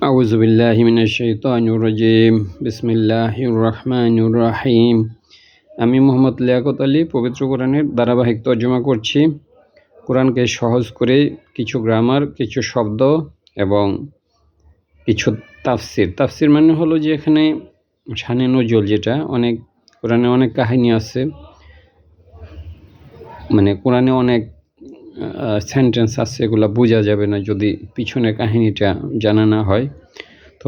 أعوذ بالله من الشيطان الرجيم بسم الله الرحمن الرحيم আমি মোহাম্মদ লিয়াকত আলী পবিত্র কোরআনের ধারাবাহিক তর্জমা করছি কোরআনকে সহজ করে কিছু গ্রামার কিছু শব্দ এবং কিছু তাফসির তাফসির মানে হলো যে এখানে শানে নজল যেটা অনেক কোরআনে অনেক কাহিনী আছে মানে কোরআনে অনেক সেন্টেন্স আছে, এগুলো বোঝা যাবে না যদি পিছনের কাহিনীটা জানা না হয়। তো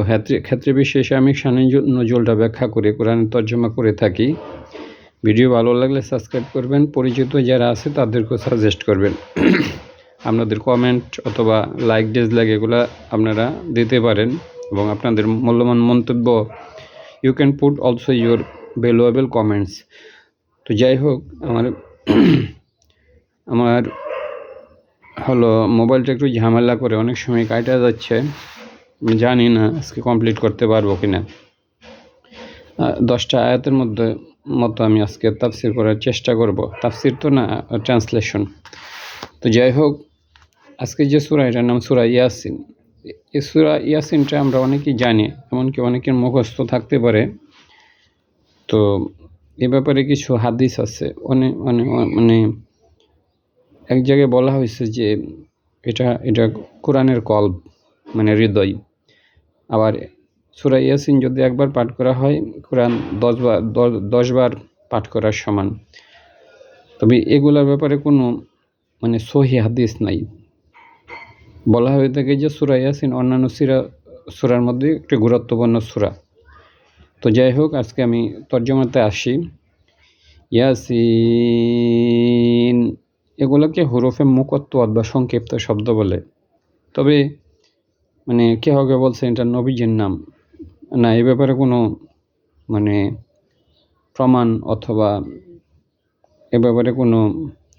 ক্ষেত্রে বিশেষে আমি শানে নজলটা ব্যাখ্যা করে, কোরআন তর্জমা করে থাকি। ভিডিও ভালো লাগলে সাবস্ক্রাইব করবেন, পরিচিত যারা আছে তাদেরকেও সাজেস্ট করবেন। আপনাদের কমেন্ট অথবা লাইক ডিসলাইক এগুলো আপনারা দিতে পারেন এবং আপনাদের মূল্যবান মন্তব্য you can put also your valuable comments তো যাই হোক, আমার আমার হলো, মোবাইলটা একটু ঝামেলা করে অনেক সময় কাটা যাচ্ছে। জানি না আজকে কমপ্লিট করতে পারব কি না দশটা আয়াতের মধ্যে মতো আমি আজকে তাফসির করার চেষ্টা করব। তাফসির তো না ট্রান্সলেশন তো যাই হোক, আজকে যে সুরা, এটার নাম সুরা ইয়াসিন। এই সুরা ইয়াসিনটা আমরা অনেকেই জানি, এমনকি অনেকের মুখস্থ থাকতে পারে। তো এ ব্যাপারে কিছু হাদিস আছে। অনেক অনেক মানে এক জায়গায় বলা হয়েছে যে এটা এটা কোরআনের কল্প মানে হৃদয়। আবার সুরা ইয়াসিন যদি একবার পাঠ করা হয়, কোরআন দশবার দশবার পাঠ করার সমান। তবে এগুলোর ব্যাপারে কোনো মানে সহি হাদিস নাই। বলা হয়ে থাকে যে সুরা ইয়াসিন অন্যান্য সিরা, সুরার মধ্যে একটি গুরুত্বপূর্ণ সুরা। তো যাই হোক, আজকে আমি তর্জমাতে আসি। ইয়াসিন এগুলোকে হরফে মুকত্তওয়াত বা সংক্ষিপ্ত শব্দ বলে। তবে মানে কে হবে বলছে এটা নবীজের নাম। না, এ ব্যাপারে কোনো মানে প্রমাণ অথবা এ ব্যাপারে কোনো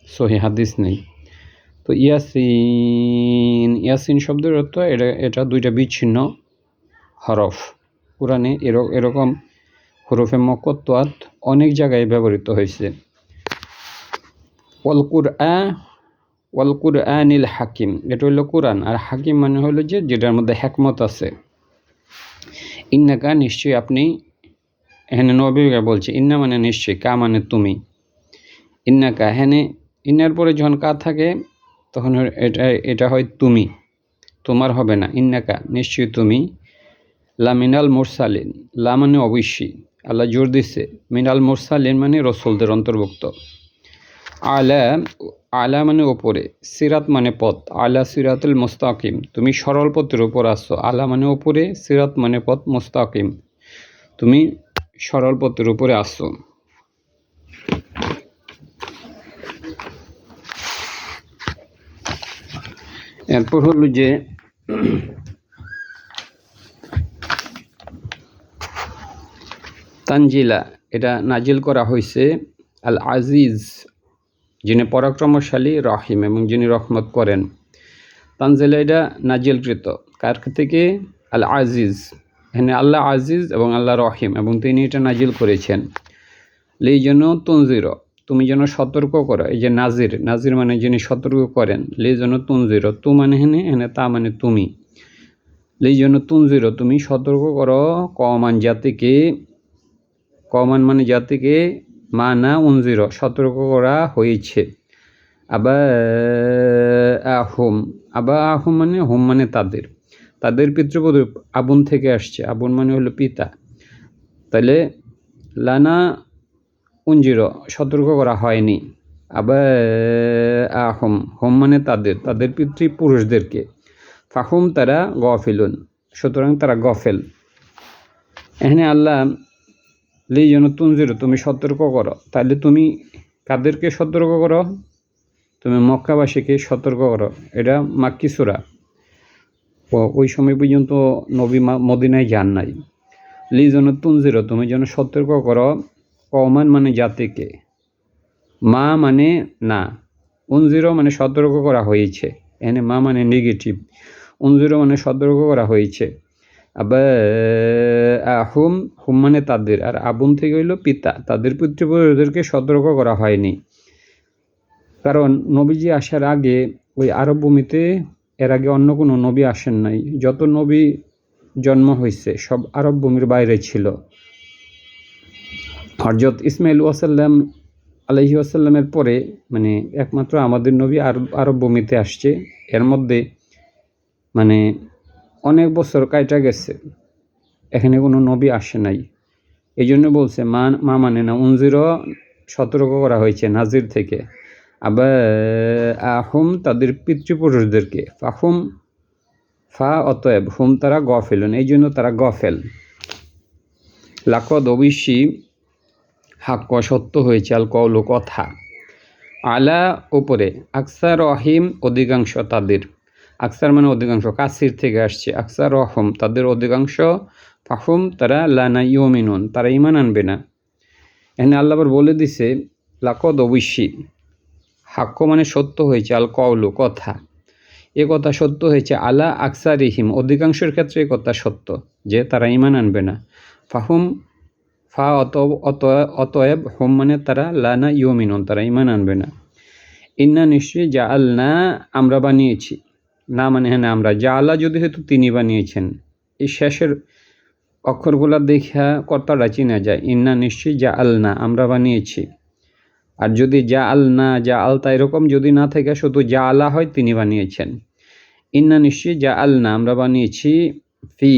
সহি হাদিস নেই। তো ইয়াসিন ইয়াসিন শব্দের অর্থ এটা এটা দুইটা বিচ্ছিন্ন হরফ। কোরআনে এরকম হরফে মকত্বাত অনেক জায়গায় ব্যবহৃত হয়েছে। ওয়াল কুরআ, ওয়াল কুরআনিল হাকিম। এটা হলো কোরআন। আর হাকিম মানে হলো যে, যেটার মধ্যে হ্যাকমত আছে। ইন্নাকা নিশ্চয়ই আপনি, এখানে নবীকা বলছে, ইন্না মানে নিশ্চয়ই, কা মানে তুমি। ইন্নাকা, এখানে ইন্নার পরে যখন কা থাকে, তখন এটা এটা হয় তুমি। তোমার হবে না। ইন্নাকা, নিশ্চয়ই তুমি। লা মিনাল মোরসালিন। লা মানে অবশ্যই। আল্লাহ জোর দিচ্ছে মিনাল মোরসালিন মানে রসুলদের অন্তর্ভুক্ত। আলা আলা মানে ওপরে সিরাত মানে পথ, আলা সিরাতুল মুস্তাকিম, তুমি সরল পথের উপর আসছো আলা মানে ওপরে সিরাত মানে পথ মুস্তাকিম, তুমি সরল পথের উপরে আসছো এরপর হলো যে, তানজিলা, এটা নাজিল করা হয়েছে আল আজিজ যিনি পরাক্রমশালী, রহিম এবং যিনি রহমত করেন। তানজিলা এটা নাজিলকৃত। কার থেকে? আল আজিজ এখানে আল্লাহ আজিজ এবং আল্লাহ রহিম এবং তিনি এটা নাজিল করেছেন। এই জন্য তঞ্জির তুমি যেন সতর্ক করো। এই যে নাজির নাজির মানে যিনি সতর্ক করেন। লে যেন তুঞ্জির তু মানে হেনে হেনে তা মানে তুমি। এই জন্য তুঞ্জির তুমি সতর্ক করো। কমান জাতিকে কমান মানে জাতিকে মা না উনজির, সতর্ক করা হয়েছে। আবা আহোম আবা আহোম মানে হোম মানে তাদের। তাদের পিতৃপদ আবুন থেকে আসছে। আবুন মানে হলো পিতা। তাহলে লানা উঞ্জির সতর্ক করা হয়নি। আবা আহম হোম মানে তাদের তাদের পিতৃপুরুষদেরকে। ফাহুম তারা গফেলুন, সুতরাং তারা গফেল। এখানে আল্লাহ লি যেন তুঞ্জির তুমি সতর্ক করো। তাহলে তুমি কাদেরকে সতর্ক করো? তুমি মক্কাবাসীকে সতর্ক করো। এটা মাক্কি সুরা। ওই সময় পর্যন্ত নবী মদিনায় যান নাই। লি যেন তুঞ্জির তুমি যেন সতর্ক করো কমান মানে জাতিকে। মা মানে না। উনজিরো মানে সতর্ক করা হয়েছে। এনে মা মানে নেগেটিভ উনজিরো মানে সতর্ক করা হয়েছে। আবার হুম মানে তাদের। আর আবুন থেকে হইল পিতা। তাদের পিতৃপুরুষদেরকে সতর্ক করা হয়নি। কারণ নবীজি আসার আগে ওই আরব ভূমিতে এর আগে অন্য কোনো নবী আসেন নাই। যত নবী জন্ম হয়েছে সব আরব ভূমির বাইরে ছিল। হরজত ইসমাইল ওয়াসাল্লাম আলহি আসাল্লামের পরে মানে একমাত্র আমাদের নবী আরব আরব ভূমিতে আসছে। এর মধ্যে মানে অনেক বছর কাইটা গেছে। এখানে কোনো নবী আসে নাই। এই জন্য বলছে, মা মা মানে না উনজিরও সতর্ক করা হয়েছে নাজির থেকে। আবার আহুম তাদের পিতৃপুরুষদেরকে। ফাহুম ফা অতএব, হুম তারা গ গফেলন এই জন্য তারা গ গফেল। লাকদ অবশ্যই হাক্য সত্য হয়েছে, আল কৌল কথা। আলা উপরে, আকসার রহিম অধিকাংশ তাদের। আকসার মানে অধিকাংশ। কাসির থেকে আসছে। আকসার রহম, তাদের অধিকাংশ ফাহুম, তারা লানা ইউমিনুন, তারা ইমান আনবে না। এখানে আল্লাহ আবার বলে দিছে, লাকদ অবশ্যই হাক্য মানে সত্য হয়েছে, আল কৌলু কথা। এ কথা সত্য হয়েছে, আলা আকসারিহিম, অধিকাংশের ক্ষেত্রে এ কথা সত্য, যে তারা ইমান আনবে না। ফাহুম, ফা অত অত, অতএব হোম মানে তারা লানা ইউমিনুন, তারা ইমান আনবে না। ইন্না নিশ্চয়ই যা আল্লাহ আমরা বানিয়েছি। না মানে হ্যাঁ আমরা, যা আল্লাহ যদি হয়তো তিনি বানিয়েছেন। এই শেষের অক্ষরগুলা দেখা কর্তারা চিনা যায়, ইন্না নিশ্চয়ই যা আলনা আমরা বানিয়েছি। আর যদি যা আলনা যা আলতা এরকম যদি না থাকে, শুধু যা আলা হয় তিনি বানিয়েছেন। ইন্না নিশ্চয়ই যা আলনা আমরা বানিয়েছি ফি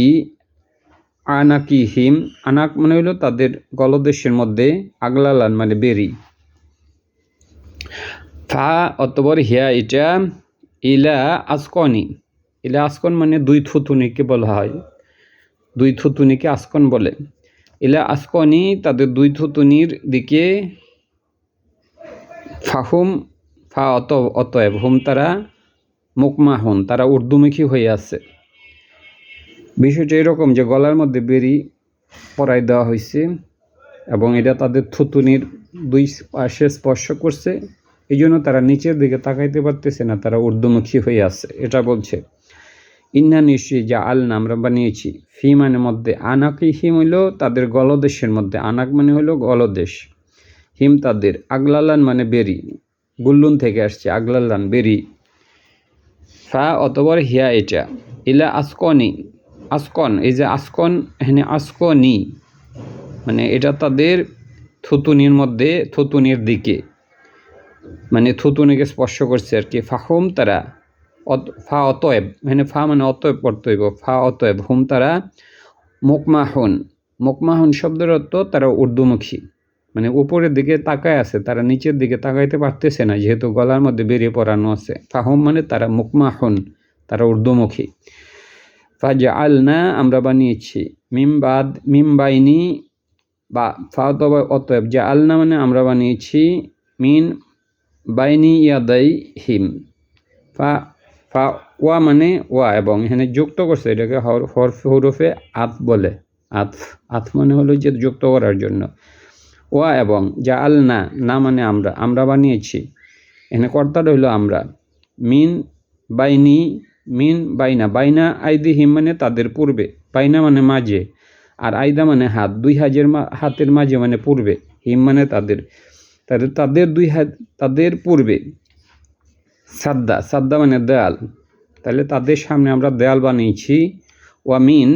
আনাকি হিম আনাক মানে হলো তাদের গলদেশের মধ্যে আগলালান মানে বেরি। ফা অতবর হিয়া এটা ইলা আসকনি। ইলা আসকন মানে দুই থুতুনিকে বলা হয়। দুই থুতুনিকে আসকন বলে। ইলা আসকনি তাদের দুই থুতুনির দিকে ফাহুম, ফা অত, অতএব হুম তারা মুকমাহুন তারা উর্দুমুখী হয়ে আছে। বিষয়টা এরকম যে গলার মধ্যে বেরি পরাই দেওয়া হয়েছে এবং এটা তাদের থুতুনির দুই পাশে স্পর্শ করছে। এই জন্য তারা নিচের দিকে তাকাইতে পারতেছে না, তারা ঊর্ধ্বমুখী হয়ে আছে। এটা বলছে, ইন্না নিশ্চয়ই যা আলনা আমরা বানিয়েছি ফি মানে মধ্যে আনাকি হিম হইল তাদের গলদেশের মধ্যে। আনাক মানে হইল গলদেশ, হিম তাদের আগলালান মানে বেরি, গুল্লুন থেকে আসছে আগলালান, বেরি। ফা অতবর হিয়া এটা, ইলা আসকনি, আসকন, এই যে আসকন, এখানে আসকনি মানে এটা তাদের থুতুনির মধ্যে, থুতুনির দিকে। মানে থুতুনিকে স্পর্শ করছে আর কি। ফাহুম তারা ফা অতএব মানে ফা মানে অতএব পড়তে হইব। ফা অতএব, হুম তারা মুকমাহুন মুকমাহুন শব্দের অর্থ তারা উর্দুমুখী মানে উপরের দিকে তাকায় আছে, তারা নিচের দিকে তাকাইতে পারতেছে না, যেহেতু গলার মধ্যে বেরিয়ে পড়ানো আছে। ফাহুম মানে তারা মুকমাহুন তারা উর্দুমুখী ফাজা আলনা আমরা বানিয়েছি। মিমবাদ মিমবাইনি বা ফাত অতএব যা আলনা মানে আমরা বানিয়েছি, মিন বাইনি ইয়াদাই হিম ফা ফা ওয়া মানে ওয়া এবং এখানে যুক্ত করছে এটাকে হরফ হরফে আত বলে আত আত মানে হলো যে যুক্ত করার জন্য ওয়া এবং যা আল না না মানে আমরা আমরা বানিয়েছি এখানে কর্তাটা হইল আমরা মিন বাইনি মিন বাইনা বাইনা আইদি হিম মানে তাদের পূর্বে বাইনা মানে মাঝে আর আইদা মানে হাত দুই হাজের হাতের মাঝে মানে পূর্বে হিম মানে তাদের তাদের তাদের দুই হাত, তাদের পূর্বে সাদ্দা সাদ্দা মানে দেয়াল। তাহলে তাদের সামনে আমরা দেয়াল বানিয়েছি। ওয়ামিন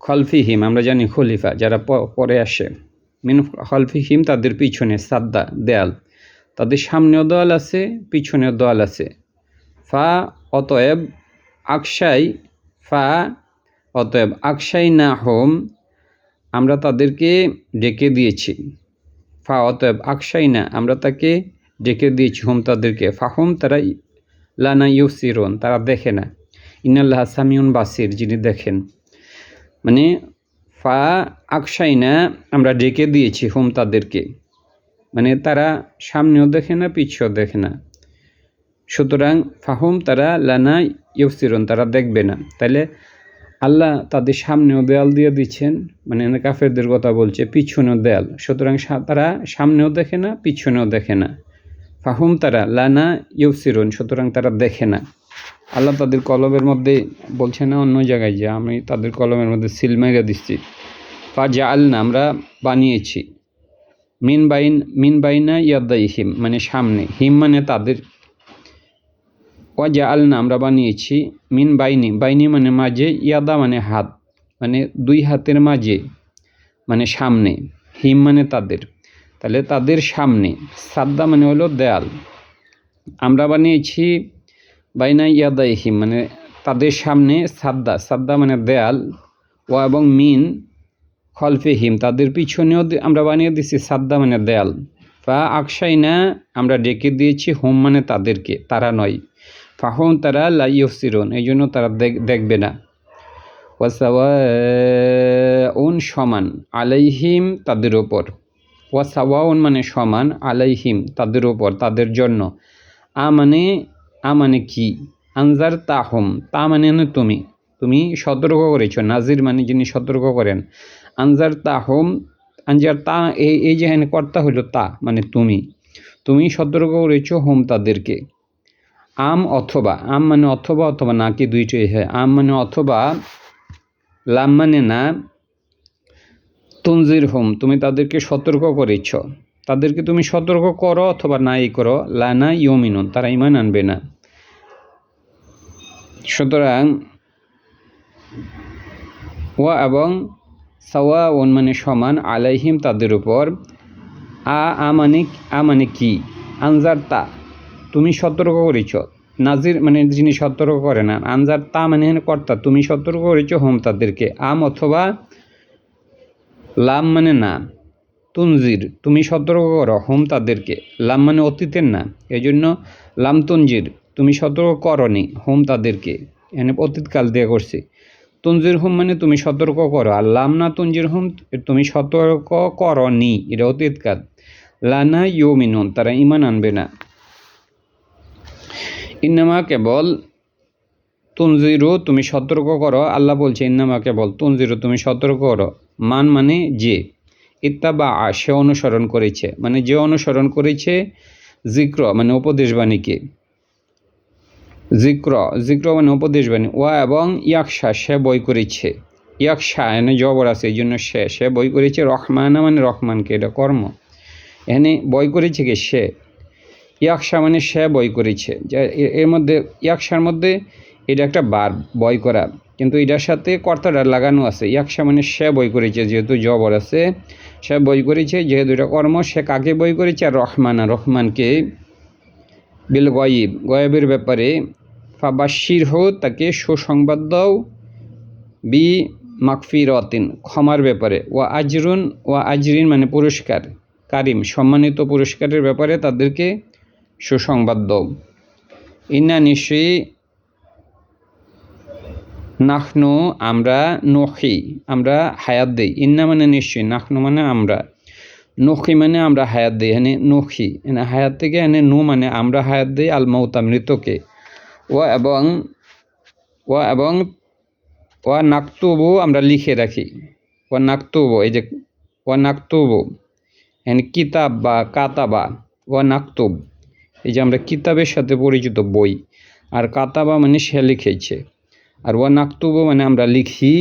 খলফিহিম, আমরা জানি খলিফা, যারা পরে আসে। মিন খলফিহিম, তাদের পিছনে সাদ্দা, দেয়াল। তাদের সামনেও দেওয়াল আছে, পিছনেও দেওয়াল আছে। ফা অতএব আকশাই, ফা অতএব আকশাই না হোম আমরা তাদেরকে ডেকে দিয়েছি। ফা, অতএব আকশাই না, আমরা তাকে ডেকে দিয়েছি, হোম তাদেরকে। ফাহুম তারা লানা ইউসিরন, তারা দেখে না। ইনাল্লাহ সামিউন বাসির, যিনি দেখেন। মানে ফা, আকশাই না, আমরা ডেকে দিয়েছি, হোম তাদেরকে। মানে তারা সামনেও দেখে না পিছিয়েও দেখে না। সুতরাং ফাহম তারা লানা ইউসিরন, তারা দেখবে না। তাহলে আল্লাহ তাদের সামনেও দেয়াল দিয়ে দিচ্ছেন মানে কাফেরদের কথা বলছে, পিছনেও দেয়াল। সুতরাং তারা সামনেও দেখে না, পিছনেও দেখে না। ফাহুম তারা, লানা ইউসিরুন সুতরাং তারা দেখে না। আল্লাহ তাদের কলমের মধ্যে বলছে, না, অন্য জায়গায় যে, আমি তাদের কলমের মধ্যে সিল মেরে দিচ্ছি। ফা জা আলনা আমরা বানিয়েছি। মিন বাইন, মিন বাইনা ইয়াদ্দাই হিম মানে সামনে। হিম মানে তাদের ওয়া জা আলনা আমরা বানিয়েছি মিন বাইনি। বাইনি মানে মাঝে, ইয়াদা মানে হাত মানে দুই হাতের মাঝে মানে সামনে, হিম মানে তাদের। তাহলে তাদের সামনে, সাদ্দা মানে হলো দেয়াল। আমরা বানিয়েছি বাইনা ইয়াদাই হিম মানে তাদের সামনে সাদ্দা। সাদ্দা মানে দেয়াল ও এবং মিন খলফে হিম, তাদের পিছনেও আমরা বানিয়ে দিচ্ছি সাদ্দা মানে দেয়াল। বা আকশাই না আমরা ডেকে দিয়েছি হোম মানে তাদেরকে, তারা নয়। ফাহম তারা লাইয়ফসিরন এই জন্য তারা দেখ- দেখবে না। ওয়াসাওয়াউন সমান আলাইহিম তাদের ওপর ওয়াসাওয়াউন মানে সমান, আলাইহিম তাদের ওপর তাদের জন্য। আ মানে আ মানে কি? আনজার তাহম, তা মানে তুমি। তুমি সতর্ক করেছ, নাজির মানে যিনি সতর্ক করেন। আনজার তাহম, আনজার তা, এই এই যে কর্তা হলো তা মানে তুমি। তুমি সতর্ক করেছ হোম তাদেরকে। আম অথবা, আম মানে অথবা অথবা না কি দুইটাই হয়। আম মানে অথবা, লাম মানে না তঞ্জির হোম, তুমি তাদেরকে সতর্ক করেছ। তাদেরকে তুমি সতর্ক করো অথবা নাই করো, লানা ইয়মিনুন তারা ইমান আনবে না। সুতরাং, ওয়া এবং সাওয়া ওন মানে সমান, আলাইহিম তাদের উপর আ মানে আ মানে কি? আনজার তা। তুমি সতর্ক করেছ। নাজির মানে যিনি সতর্ক করে না, আনজার তা মানে কর্তা। তুমি সতর্ক করেছ হোম তাদেরকে। আম অথবা লাম মানে না। তুনজির, তুমি সতর্ক করো হোম তাদেরকে। লাম মানে অতীতের না। এই জন্য লাম তুনজির, তুমি সতর্ক করনি হোম তাদেরকে। এখানে অতীতকাল দিয়ে করছি। তুনজির হোম মানে তুমি সতর্ক করো। আর লাম না তুনজির হোম, তুমি সতর্ক করনি। এটা অতীতকাল। লানা ইউমিনুন, তারা ইমান আনবে না। ইন্নামা কেবল তুনজিরু, তুমি সতর্ক করো। আল্লাহ বলছে, ইন্নামা কেবল তুনজিরু, তুমি সতর্ক করো। মান মানে যে। ইত্তাবা, সে অনুসরণ করেছে। মানে যে অনুসরণ করেছে, জিক্র মানে উপদেশবাণীকে জিক্র জিক্র মানে উপদেশবাণী ওয়া এবং ইয়াকশা সে বই করেছে। ইয়াকশা এনে জবর আছে এই জন্য সে সে বই করেছে রহমানা মানে রহমানকে, এটা কর্ম। এখানে বই করেছে কি? সে। ইয়াকশা মানে সে বই করেছে। যা এর মধ্যে, ইয়াকশার মধ্যে এটা একটা বার বয় করা। কিন্তু এটার সাথে কর্তাটা লাগানো আছে। ইয়াকশা মানে সে বই করেছে, যেহেতু জবর আছে, সে বই করেছে, যেহেতু এটা কর্ম, সে কাকে বই করেছে? আর রহমানা, রহমানকে। বিল গয়েব, গয়েবের ব্যাপারে ফাবাশির হো তাকে সুসংবাদ দাও, বি মাকফিরতিন ক্ষমার ব্যাপারে। ও আজরুন ও আজরিন মানে পুরস্কার, কারিম, সম্মানিত পুরস্কারের ব্যাপারে তাদেরকে সুসংবাদ দাও। ইন্না নিশ্চয়ই নাখনু আমরা নখি, আমরা হায়াত দিই। ইন্না মানে নিশ্চয়ই নাহনু মানে আমরা। নখি মানে আমরা হায়াত দিই, এনে নখি। এনে হায়াত থেকে এনে নু মানে আমরা হায়াত দিই, আল মৌতা মৃতকে। ও এবং ও এবং ও নাকতুবু আমরা লিখে রাখি। ও নাকতুবু, এই যে ও নাকতুবু। এনে কিতাব বা কাতাবা ও নাকতুব। এই যে আমরা কিতাবের সাথে পরিচিত বই, আর কাতাবা মানে সে লিখেছে। আর ওয়া নাকতুবু মানে আমরা লিখি,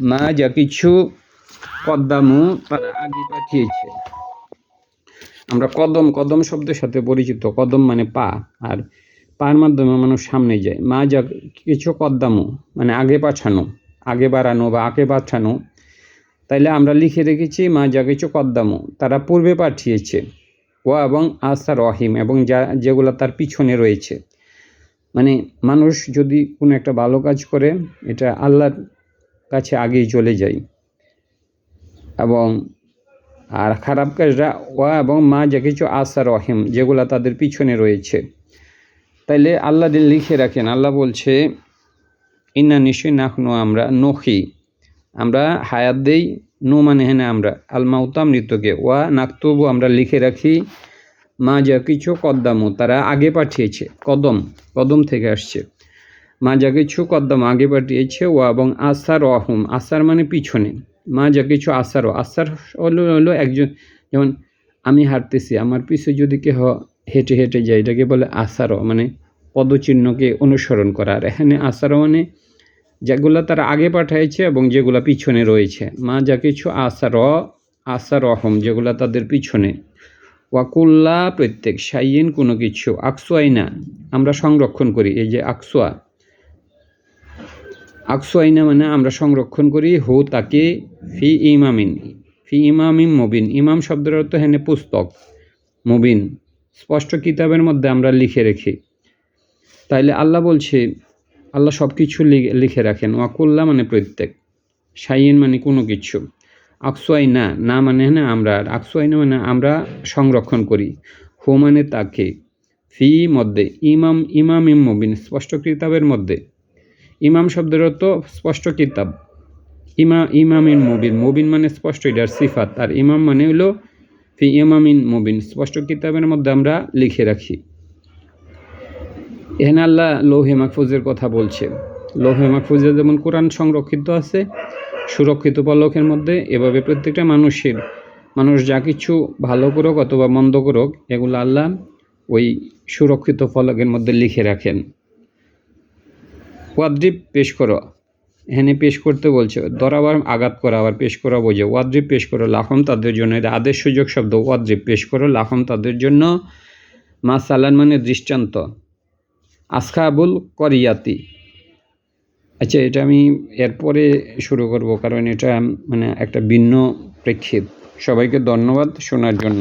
মা যা কিছু কদ্দামু তারা আগে পাঠিয়েছে। আমরা কদম কদম শব্দের সাথে পরিচিত, কদম মানে পা। আর পার মাধ্যমে মানুষ সামনে যায়, মা যা কিছু কদ্দামু মানে আগে পাঠানো, আগে বাড়ানো বা আগে পাঠানো। তাইলে আমরা লিখে রেখেছি, মা যা কিছু কদ্দামু তারা পূর্বে পাঠিয়েছে। ও এবং আসার রহিম এবং যা, যেগুলো তার পিছনে রয়েছে। মানে মানুষ যদি কোনো একটা ভালো কাজ করে, এটা আল্লাহর কাছে আগেই চলে যায়। এবং আর খারাপ কাজরা ওয়া এবং মা যা কিছু আসার রহিম, যেগুলো তাদের পিছনে রয়েছে। তাইলে আল্লাহ লিখে রাখেন, আল্লাহ বলছে, ইন্না নিশ্চয়ই নাখনু আমরা নখি। আমরা হায়াত দেই নু মানে হেনে আমরা। আল মাউতা মৃতকে ওয়া নাকতুবু আমরা লিখে রাখি, মা যা কিছু কদ্দামু, তারা আগে পাঠিয়েছে, কদম কদম থেকে আসছে। মা যা কিছু কদ্দাম আগে পাঠিয়েছে, ওয়া এবং আসার অহম আসার মানে পিছনে। মা যা কিছু আসারও আসার হলো হলো একজন, যেমন আমি হাঁটতেছি, আমার পিছু যদি কেহ হেঁটে হেঁটে যায়, এটাকে বলে আসারও মানে পদচিহ্নকে অনুসরণ করা। আর এখানে আসারও মানে যেগুলো তারা আগে পাঠাইছে এবং যেগুলো পিছনে রয়েছে। মা যা কিছু আসার আসার অহম যেগুলো তাদের পিছনে। ওয়াকুল্লা প্রত্যেক সাইয়েন কোনো কিছু, আকসুয়াই না। আমরা সংরক্ষণ করি। এই যে আকসুয়া। আকসু আইনা মানে আমরা সংরক্ষণ করি। হু তাকে ফি ইমামিন। ফি ইমামিন মবিন। ইমাম শব্দের অর্থ হেনে পুস্তক, মুবিন। স্পষ্ট কিতাবের মধ্যে আমরা লিখে রেখি। তাইলে আল্লাহ বলছে আল্লাহ সব কিছু লিখে রাখেন। ওয়াকুল্লা মানে প্রত্যেক। সাইন মানে কোনো কিছু। আকসুয়াই না না মানে না আমরা। আর আকসুয়াই না মানে আমরা সংরক্ষণ করি। হো মানে তাকে। ফি মধ্যে। ইমাম ইমাম ইম মুবিন, স্পষ্ট কিতাবের মধ্যে। ইমাম শব্দের অর্থ স্পষ্ট কিতাব। ইমা ইমামিন মুবিন। মুবিন মানে স্পষ্ট, এটার সিফাত। আর ইমাম মানে হলো ফি ইমামিন মুবিন। স্পষ্ট কিতাবের মধ্যে আমরা লিখে রাখি। এখানে আল্লাহ লৌহে মাহফুজের কথা বলছে। লৌহে মাহফুজে যেমন কোরআন সংরক্ষিত আছে, সুরক্ষিত পলকের মধ্যে এভাবে প্রত্যেকটা মানুষের, মানুষ যা কিছু ভালো করুক অথবা মন্দ করুক, এগুলো আল্লাহ ওই সুরক্ষিত ফলকের মধ্যে লিখে রাখেন। ওয়াদ্রিপ পেশ করো। এখানে পেশ করতে বলছে দরাবার আঘাত করা, আবার পেশ করা বোঝে। ওয়াদ্রিপ পেশ করো লাখম তাদের জন্য, এটা আদেশ সুযোগ শব্দ। ওয়াদ্রিপ পেশ করো লাখম তাদের জন্য। মা সালান মানে দৃষ্টান্ত। আসখাবুল করিয়াতি। আচ্ছা এটা আমি এরপরে শুরু করব, কারণ এটা মানে একটা ভিন্ন প্রেক্ষিত। সবাইকে ধন্যবাদ শোনার জন্য।